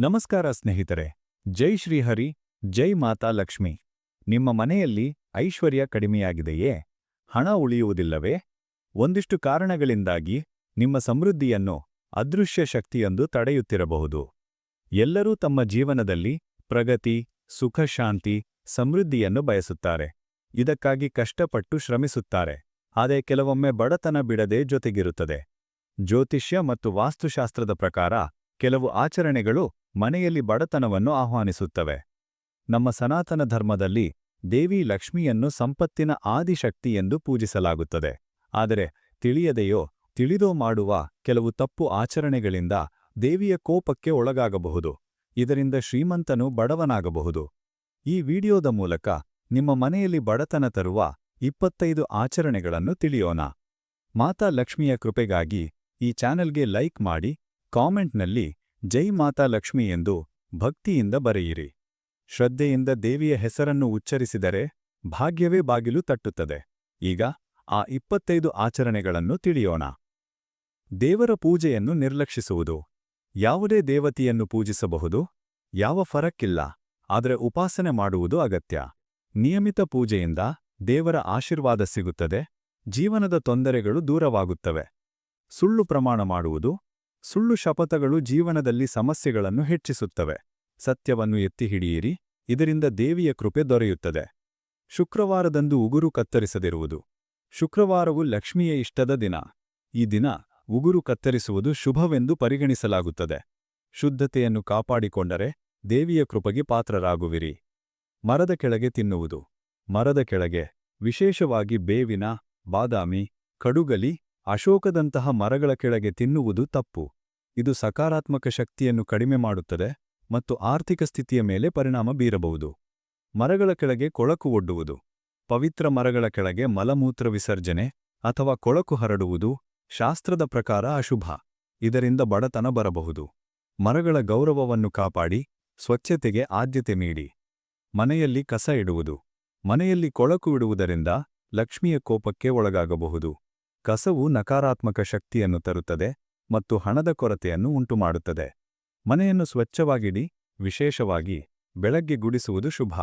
ನಮಸ್ಕಾರ ಸ್ನೇಹಿತರೆ, ಜೈ ಶ್ರೀಹರಿ, ಜೈ ಮಾತಾ ಲಕ್ಷ್ಮಿ. ನಿಮ್ಮ ಮನೆಯಲ್ಲಿ ಐಶ್ವರ್ಯ ಕಡಿಮೆಯಾಗಿದೆಯೇ? ಹಣ ಉಳಿಯುವುದಿಲ್ಲವೇ? ಒಂದಿಷ್ಟು ಕಾರಣಗಳಿಂದಾಗಿ ನಿಮ್ಮ ಸಮೃದ್ಧಿಯನ್ನು, ಅದೃಶ್ಯ ಶಕ್ತಿಯೊಂದು ತಡೆಯುತ್ತಿರಬಹುದು. ಎಲ್ಲರೂ ತಮ್ಮ ಜೀವನದಲ್ಲಿ ಪ್ರಗತಿ ಸುಖಶಾಂತಿ ಸಮೃದ್ಧಿಯನ್ನು ಬಯಸುತ್ತಾರೆ. ಇದಕ್ಕಾಗಿ ಕಷ್ಟಪಟ್ಟು ಶ್ರಮಿಸುತ್ತಾರೆ. ಆದರೆ ಕೆಲವೊಮ್ಮೆ ಬಡತನ ಬಿಡದೆ ಜೊತೆಗಿರುತ್ತದೆ. ಜ್ಯೋತಿಷ್ಯ ಮತ್ತು ವಾಸ್ತುಶಾಸ್ತ್ರದ ಪ್ರಕಾರ ಕೆಲವು ಆಚರಣೆಗಳು ಮನೆಯಲ್ಲಿ ಬಡತನವನ್ನು ಆಹ್ವಾನಿಸುತ್ತವೆ. ನಮ್ಮ ಸನಾತನ ಧರ್ಮದಲ್ಲಿ ದೇವಿ ಲಕ್ಷ್ಮಿಯನ್ನು ಸಂಪತ್ತಿನ ಆದಿಶಕ್ತಿ ಎಂದು ಪೂಜಿಸಲಾಗುತ್ತದೆ. ಆದರೆ ತಿಳಿಯದೆಯೋ, ತಿಳಿದೋ ಮಾಡುವ ಕೆಲವು ತಪ್ಪು ಆಚರಣೆಗಳಿಂದ ದೇವಿಯ ಕೋಪಕ್ಕೆ ಒಳಗಾಗಬಹುದು. ಇದರಿಂದ ಶ್ರೀಮಂತನು ಬಡವನಾಗಬಹುದು. ಈ ವಿಡಿಯೋದ ಮೂಲಕ ನಿಮ್ಮ ಮನೆಯಲ್ಲಿ ಬಡತನ ತರುವ ಇಪ್ಪತ್ತೈದು ಆಚರಣೆಗಳನ್ನು ತಿಳಿಯೋಣ. ಮಾತಾ ಲಕ್ಷ್ಮಿಯ ಕೃಪೆಗಾಗಿ ಈ ಚಾನೆಲ್ಗೆ ಲೈಕ್ ಮಾಡಿ, ಕಾಮೆಂಟ್ನಲ್ಲಿ ಜೈ ಮಾತಾ ಲಕ್ಷ್ಮಿ ಎಂದು ಭಕ್ತಿಯಿಂದ ಬರೆಯಿರಿ. ಶ್ರದ್ಧೆಯಿಂದ ದೇವಿಯ ಹೆಸರನ್ನು ಉಚ್ಚರಿಸಿದರೆ ಭಾಗ್ಯವೇ ಬಾಗಿಲು ತಟ್ಟುತ್ತದೆ. ಈಗ ಆ ಇಪ್ಪತ್ತೈದು ಆಚರಣೆಗಳನ್ನು ತಿಳಿಯೋಣ. ದೇವರ ಪೂಜೆಯನ್ನು ನಿರ್ಲಕ್ಷಿಸುವುದು. ಯಾವುದೇ ದೇವತೆಯನ್ನು ಪೂಜಿಸಬಹುದು. ಯಾವ ಫರಕ್ಕಿಲ್ಲ. ಆದರೆ ಉಪಾಸನೆ ಮಾಡುವುದು ಅಗತ್ಯ. ನಿಯಮಿತ ಪೂಜೆಯಿಂದ ದೇವರ ಆಶೀರ್ವಾದ ಸಿಗುತ್ತದೆ. ಜೀವನದ ತೊಂದರೆಗಳು ದೂರವಾಗುತ್ತವೆ. ಸುಳ್ಳು ಪ್ರಮಾಣ ಮಾಡುವುದು ಸುಳ್ಳು ಶಪಥಗಳು ಜೀವನದಲ್ಲಿ ಸಮಸ್ಯೆಗಳನ್ನು ಹೆಚ್ಚಿಸುತ್ತವೆ. ಸತ್ಯವನ್ನು ಎತ್ತಿ ಹಿಡಿಯಿರಿ, ಇದರಿಂದ ದೇವಿಯ ಕೃಪೆ ದೊರೆಯುತ್ತದೆ. ಶುಕ್ರವಾರದಂದು ಉಗುರು ಕತ್ತರಿಸದಿರುವುದು. ಶುಕ್ರವಾರವು ಲಕ್ಷ್ಮಿಯ ಇಷ್ಟದ ದಿನ. ಈ ದಿನ ಉಗುರು ಕತ್ತರಿಸುವುದು ಶುಭವೆಂದು ಪರಿಗಣಿಸಲಾಗುತ್ತದೆ. ಶುದ್ಧತೆಯನ್ನು ಕಾಪಾಡಿಕೊಂಡರೆ ದೇವಿಯ ಕೃಪೆಗೆ ಪಾತ್ರರಾಗುವಿರಿ. ಮರದ ಕೆಳಗೆ ತಿನ್ನುವುದು. ಮರದ ಕೆಳಗೆ ವಿಶೇಷವಾಗಿ ಬೇವಿನ, ಬಾದಾಮಿ, ಕಡುಗಲಿ ಅಶೋಕದಂತಹ ಮರಗಳ ಕೆಳಗೆ ತಿನ್ನುವುದು ತಪ್ಪು. ಇದು ಸಕಾರಾತ್ಮಕ ಶಕ್ತಿಯನ್ನು ಕಡಿಮೆ ಮಾಡುತ್ತದೆ ಮತ್ತು ಆರ್ಥಿಕ ಸ್ಥಿತಿಯ ಮೇಲೆ ಪರಿಣಾಮ ಬೀರಬಹುದು. ಮರಗಳ ಕೆಳಗೆ ಕೊಳಕು ಒಡ್ಡುವುದು. ಪವಿತ್ರ ಮರಗಳ ಕೆಳಗೆ ಮಲಮೂತ್ರ ವಿಸರ್ಜನೆ ಅಥವಾ ಕೊಳಕು ಹರಡುವುದು ಶಾಸ್ತ್ರದ ಪ್ರಕಾರ ಅಶುಭ. ಇದರಿಂದ ಬಡತನ ಬರಬಹುದು. ಮರಗಳ ಗೌರವವನ್ನು ಕಾಪಾಡಿ, ಸ್ವಚ್ಛತೆಗೆ ಆದ್ಯತೆ ನೀಡಿ. ಮನೆಯಲ್ಲಿ ಕಸ ಇಡುವುದು. ಮನೆಯಲ್ಲಿ ಕೊಳಕು ಇಡುವುದರಿಂದ ಲಕ್ಷ್ಮಿಯ ಕೋಪಕ್ಕೆ ಒಳಗಾಗಬಹುದು. ಕಸವು ನಕಾರಾತ್ಮಕ ಶಕ್ತಿಯನ್ನು ತರುತ್ತದೆ ಮತ್ತು ಹಣದ ಕೊರತೆಯನ್ನು ಉಂಟುಮಾಡುತ್ತದೆ. ಮನೆಯನ್ನು ಸ್ವಚ್ಛವಾಗಿಡಿ, ವಿಶೇಷವಾಗಿ ಬೆಳಗ್ಗೆ ಗುಡಿಸುವುದು ಶುಭ.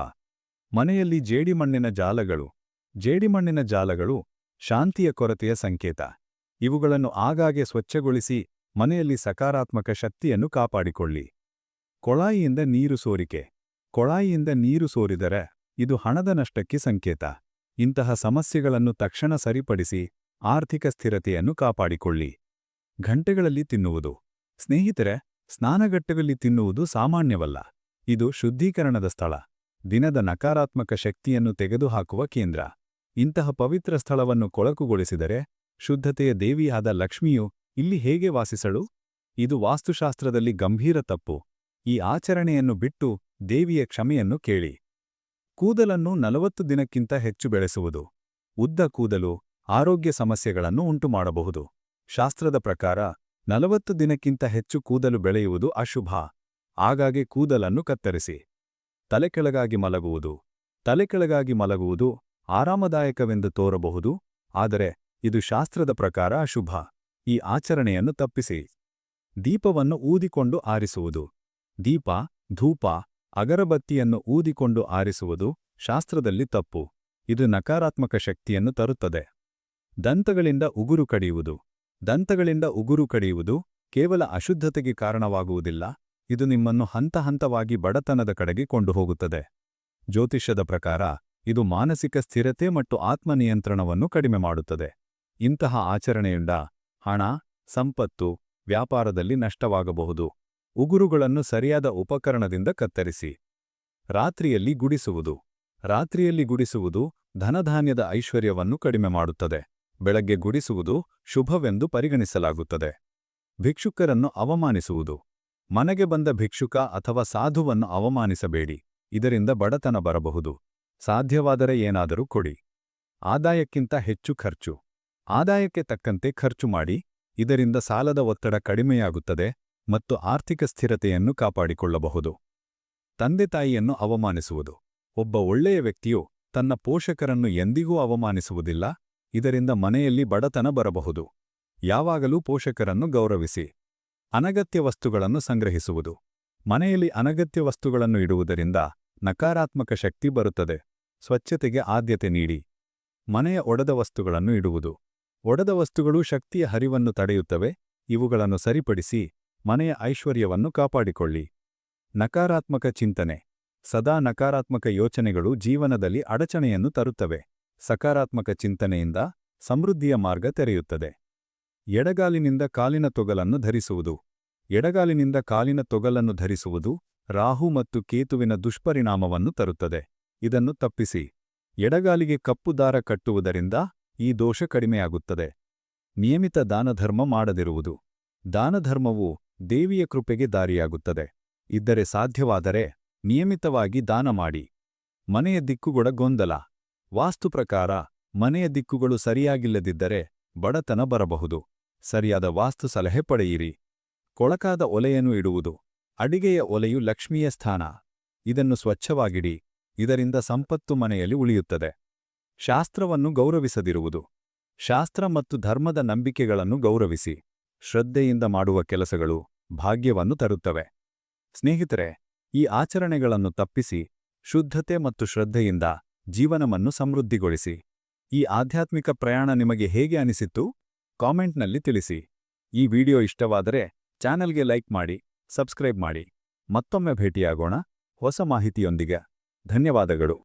ಮನೆಯಲ್ಲಿ ಜೇಡಿಮಣ್ಣಿನ ಜಾಲಗಳು ಜೇಡಿಮಣ್ಣಿನ ಜಾಲಗಳು ಶಾಂತಿಯ ಕೊರತೆಯ ಸಂಕೇತ. ಇವುಗಳನ್ನು ಆಗಾಗ್ಗೆ ಸ್ವಚ್ಛಗೊಳಿಸಿ, ಮನೆಯಲ್ಲಿ ಸಕಾರಾತ್ಮಕ ಶಕ್ತಿಯನ್ನು ಕಾಪಾಡಿಕೊಳ್ಳಿ. ಕೊಳಾಯಿಯಿಂದ ನೀರು ಸೋರಿಕೆ, ಕೊಳಾಯಿಯಿಂದ ನೀರು ಸೋರಿದರೆ ಇದು ಹಣದ ನಷ್ಟಕ್ಕೆ ಸಂಕೇತ. ಇಂತಹ ಸಮಸ್ಯೆಗಳನ್ನು ತಕ್ಷಣ ಸರಿಪಡಿಸಿ ಆರ್ಥಿಕ ಸ್ಥಿರತೆಯನ್ನು ಕಾಪಾಡಿಕೊಳ್ಳಿ. ಘಂಟೆಗಳಲ್ಲಿ ತಿನ್ನುವುದು. ಸ್ನೇಹಿತರೆ ಸ್ನಾನಗಟ್ಟೆಯಲ್ಲಿ ತಿನ್ನುವುದು ಸಾಮಾನ್ಯವಲ್ಲ. ಇದು ಶುದ್ಧೀಕರಣದ ಸ್ಥಳ. ದಿನದ ನಕಾರಾತ್ಮಕ ಶಕ್ತಿಯನ್ನು ತೆಗೆದುಹಾಕುವ ಕೇಂದ್ರ. ಇಂತಹ ಪವಿತ್ರ ಸ್ಥಳವನ್ನು ಕೊಳಕುಗೊಳಿಸಿದರೆ, ಶುದ್ಧತೆಯ ದೇವಿಯಾದ ಲಕ್ಷ್ಮಿಯು ಇಲ್ಲಿ ಹೇಗೆ ವಾಸಿಸಳು? ಇದು ವಾಸ್ತುಶಾಸ್ತ್ರದಲ್ಲಿ ಗಂಭೀರ ತಪ್ಪು. ಈ ಆಚರಣೆಯನ್ನು ಬಿಟ್ಟು ದೇವಿಯ ಕ್ಷಮೆಯನ್ನು ಕೇಳಿ. ಕೂದಲನ್ನು ನಲವತ್ತು ದಿನಕ್ಕಿಂತ ಹೆಚ್ಚು ಬೆಳೆಸುವುದು. ಉದ್ದ ಕೂದಲು ಆರೋಗ್ಯ ಸಮಸ್ಯೆಗಳನ್ನು ಉಂಟುಮಾಡಬಹುದು. ಶಾಸ್ತ್ರದ ಪ್ರಕಾರ, ನಲವತ್ತು ದಿನಕ್ಕಿಂತ ಹೆಚ್ಚು ಕೂದಲು ಬೆಳೆಯುವುದು ಅಶುಭ. ಆಗಾಗ್ಗೆ ಕೂದಲನ್ನು ಕತ್ತರಿಸಿ. ತಲೆಕೆಳಗಾಗಿ ಮಲಗುವುದು. ತಲೆಕೆಳಗಾಗಿ ಮಲಗುವುದು ಆರಾಮದಾಯಕವೆಂದು ತೋರಬಹುದು, ಆದರೆ ಇದು ಶಾಸ್ತ್ರದ ಪ್ರಕಾರ ಅಶುಭ. ಈ ಆಚರಣೆಯನ್ನು ತಪ್ಪಿಸಿ. ದೀಪವನ್ನು ಊದಿಕೊಂಡು ಆರಿಸುವುದು. ದೀಪ, ಧೂಪ, ಅಗರಬತ್ತಿಯನ್ನು ಊದಿಕೊಂಡು ಆರಿಸುವುದು ಶಾಸ್ತ್ರದಲ್ಲಿ ತಪ್ಪು. ಇದು ನಕಾರಾತ್ಮಕ ಶಕ್ತಿಯನ್ನು ತರುತ್ತದೆ. ದಂತಗಳಿಂದ ಉಗುರು ಕಡಿಯುವುದು. ದಂತಗಳಿಂದ ಉಗುರು ಕಡಿಯುವುದು ಕೇವಲ ಅಶುದ್ಧತೆಗೆ ಕಾರಣವಾಗುವುದಿಲ್ಲ. ಇದು ನಿಮ್ಮನ್ನು ಹಂತ ಹಂತವಾಗಿ ಬಡತನದ ಕಡೆಗೆ ಕೊಂಡು ಹೋಗುತ್ತದೆ ಜ್ಯೋತಿಷ್ಯದ ಪ್ರಕಾರ ಇದು ಮಾನಸಿಕ ಸ್ಥಿರತೆ ಮತ್ತು ಆತ್ಮನಿಯಂತ್ರಣವನ್ನು ಕಡಿಮೆ ಮಾಡುತ್ತದೆ. ಇಂತಹ ಆಚರಣೆಯಿಂದ ಹಣ, ಸಂಪತ್ತು, ವ್ಯಾಪಾರದಲ್ಲಿ ನಷ್ಟವಾಗಬಹುದು. ಉಗುರುಗಳನ್ನು ಸರಿಯಾದ ಉಪಕರಣದಿಂದ ಕತ್ತರಿಸಿ. ರಾತ್ರಿಯಲ್ಲಿ ಗುಡಿಸುವುದು. ರಾತ್ರಿಯಲ್ಲಿ ಗುಡಿಸುವುದು ಧನಧಾನ್ಯದ ಐಶ್ವರ್ಯವನ್ನು ಕಡಿಮೆ ಮಾಡುತ್ತದೆ. ಬೆಳಗ್ಗೆ ಗುಡಿಸುವುದು ಶುಭವೆಂದು ಪರಿಗಣಿಸಲಾಗುತ್ತದೆ. ಭಿಕ್ಷುಕರನ್ನು ಅವಮಾನಿಸುವುದು. ಮನೆಗೆ ಬಂದ ಭಿಕ್ಷುಕ ಅಥವಾ ಸಾಧುವನ್ನು ಅವಮಾನಿಸಬೇಡಿ. ಇದರಿಂದ ಬಡತನ ಬರಬಹುದು. ಸಾಧ್ಯವಾದರೆ ಏನಾದರೂ ಕೊಡಿ. ಆದಾಯಕ್ಕಿಂತ ಹೆಚ್ಚು ಖರ್ಚು. ಆದಾಯಕ್ಕೆ ತಕ್ಕಂತೆ ಖರ್ಚು ಮಾಡಿ, ಇದರಿಂದ ಸಾಲದ ಒತ್ತಡ ಕಡಿಮೆಯಾಗುತ್ತದೆ ಮತ್ತು ಆರ್ಥಿಕ ಸ್ಥಿರತೆಯನ್ನು ಕಾಪಾಡಿಕೊಳ್ಳಬಹುದು. ತಂದೆತಾಯಿಯನ್ನು ಅವಮಾನಿಸುವುದು. ಒಬ್ಬ ಒಳ್ಳೆಯ ವ್ಯಕ್ತಿಯು ತನ್ನ ಪೋಷಕರನ್ನು ಎಂದಿಗೂ ಅವಮಾನಿಸುವುದಿಲ್ಲ. ಇದರಿಂದ ಮನೆಯಲ್ಲಿ ಬಡತನ ಬರಬಹುದು. ಯಾವಾಗಲೂ ಪೋಷಕರನ್ನು ಗೌರವಿಸಿ. ಅನಗತ್ಯ ವಸ್ತುಗಳನ್ನು ಸಂಗ್ರಹಿಸುವುದು. ಮನೆಯಲ್ಲಿ ಅನಗತ್ಯ ವಸ್ತುಗಳನ್ನು ಇಡುವುದರಿಂದ ನಕಾರಾತ್ಮಕ ಶಕ್ತಿ ಬರುತ್ತದೆ. ಸ್ವಚ್ಛತೆಗೆ ಆದ್ಯತೆ ನೀಡಿ. ಮನೆಯ ಒಡೆದ ವಸ್ತುಗಳನ್ನು ಇಡುವುದು. ಒಡೆದ ವಸ್ತುಗಳು ಶಕ್ತಿಯ ಹರಿವನ್ನು ತಡೆಯುತ್ತವೆ. ಇವುಗಳನ್ನು ಸರಿಪಡಿಸಿ ಮನೆಯ ಐಶ್ವರ್ಯವನ್ನು ಕಾಪಾಡಿಕೊಳ್ಳಿ. ನಕಾರಾತ್ಮಕ ಚಿಂತನೆ. ಸದಾ ನಕಾರಾತ್ಮಕ ಯೋಚನೆಗಳು ಜೀವನದಲ್ಲಿ ಅಡಚಣೆಯನ್ನು ತರುತ್ತವೆ. ಸಕಾರಾತ್ಮಕ ಚಿಂತನೆಯಿಂದ ಸಮೃದ್ಧಿಯ ಮಾರ್ಗ ತೆರೆಯುತ್ತದೆ. ಎಡಗಾಲಿನಿಂದ ಕಾಲಿನ ತೊಗಲನ್ನು ಧರಿಸುವುದು. ಎಡಗಾಲಿನಿಂದ ಕಾಲಿನ ತೊಗಲನ್ನು ಧರಿಸುವುದು ರಾಹು ಮತ್ತು ಕೇತುವಿನ ದುಷ್ಪರಿಣಾಮವನ್ನು ತರುತ್ತದೆ. ಇದನ್ನು ತಪ್ಪಿಸಿ. ಎಡಗಾಲಿಗೆ ಕಪ್ಪು ದಾರ ಕಟ್ಟುವುದರಿಂದ ಈ ದೋಷ ಕಡಿಮೆಯಾಗುತ್ತದೆ. ನಿಯಮಿತ ದಾನಧರ್ಮ ಮಾಡದಿರುವುದು. ದಾನಧರ್ಮವು ದೇವಿಯ ಕೃಪೆಗೆ ದಾರಿಯಾಗುತ್ತದೆ. ಇದ್ದರೆ ಸಾಧ್ಯವಾದರೆ ನಿಯಮಿತವಾಗಿ ದಾನ ಮಾಡಿ. ಮನೆಯ ದಿಕ್ಕುಗೊಡ ಗೊಂದಲ. ವಾಸ್ತು ಪ್ರಕಾರ, ಮನೆಯ ದಿಕ್ಕುಗಳು ಸರಿಯಾಗಿಲ್ಲದಿದ್ದರೆ ಬಡತನ ಬರಬಹುದು. ಸರಿಯಾದ ವಾಸ್ತು ಸಲಹೆ ಪಡೆಯಿರಿ. ಕೊಳಕಾದ ಒಲೆಯನ್ನು ಇಡುವುದು. ಅಡಿಗೆಯ ಒಲೆಯು ಲಕ್ಷ್ಮಿಯ ಸ್ಥಾನ. ಇದನ್ನು ಸ್ವಚ್ಛವಾಗಿಡಿ. ಇದರಿಂದ ಸಂಪತ್ತು ಮನೆಯಲ್ಲಿ ಉಳಿಯುತ್ತದೆ. ಶಾಸ್ತ್ರವನ್ನು ಗೌರವಿಸದಿರುವುದು. ಶಾಸ್ತ್ರ ಮತ್ತು ಧರ್ಮದ ನಂಬಿಕೆಗಳನ್ನು ಗೌರವಿಸಿ. ಶ್ರದ್ಧೆಯಿಂದ ಮಾಡುವ ಕೆಲಸಗಳು ಭಾಗ್ಯವನ್ನು ತರುತ್ತವೆ. ಸ್ನೇಹಿತರೆ, ಈ ಆಚರಣೆಗಳನ್ನು ತಪ್ಪಿಸಿ, ಶುದ್ಧತೆ ಮತ್ತು ಶ್ರದ್ಧೆಯಿಂದ ಜೀವನವನ್ನು ಸಮೃದ್ಧಿಗೊಳಿಸಿ. ಈ ಆಧ್ಯಾತ್ಮಿಕ ಪ್ರಯಾಣ ನಿಮಗೆ ಹೇಗೆ ಅನಿಸಿತ್ತು? ಕಾಮೆಂಟ್ನಲ್ಲಿ ತಿಳಿಸಿ. ಈ ವಿಡಿಯೋ ಇಷ್ಟವಾದರೆ ಚಾನೆಲ್ಗೆ ಲೈಕ್ ಮಾಡಿ, ಸಬ್ಸ್ಕ್ರೈಬ್ ಮಾಡಿ. ಮತ್ತೊಮ್ಮೆ ಭೇಟಿಯಾಗೋಣ. ಹೊಸ ಮಾಹಿತಿಯೊಂದಿಗೆ. ಧನ್ಯವಾದಗಳು.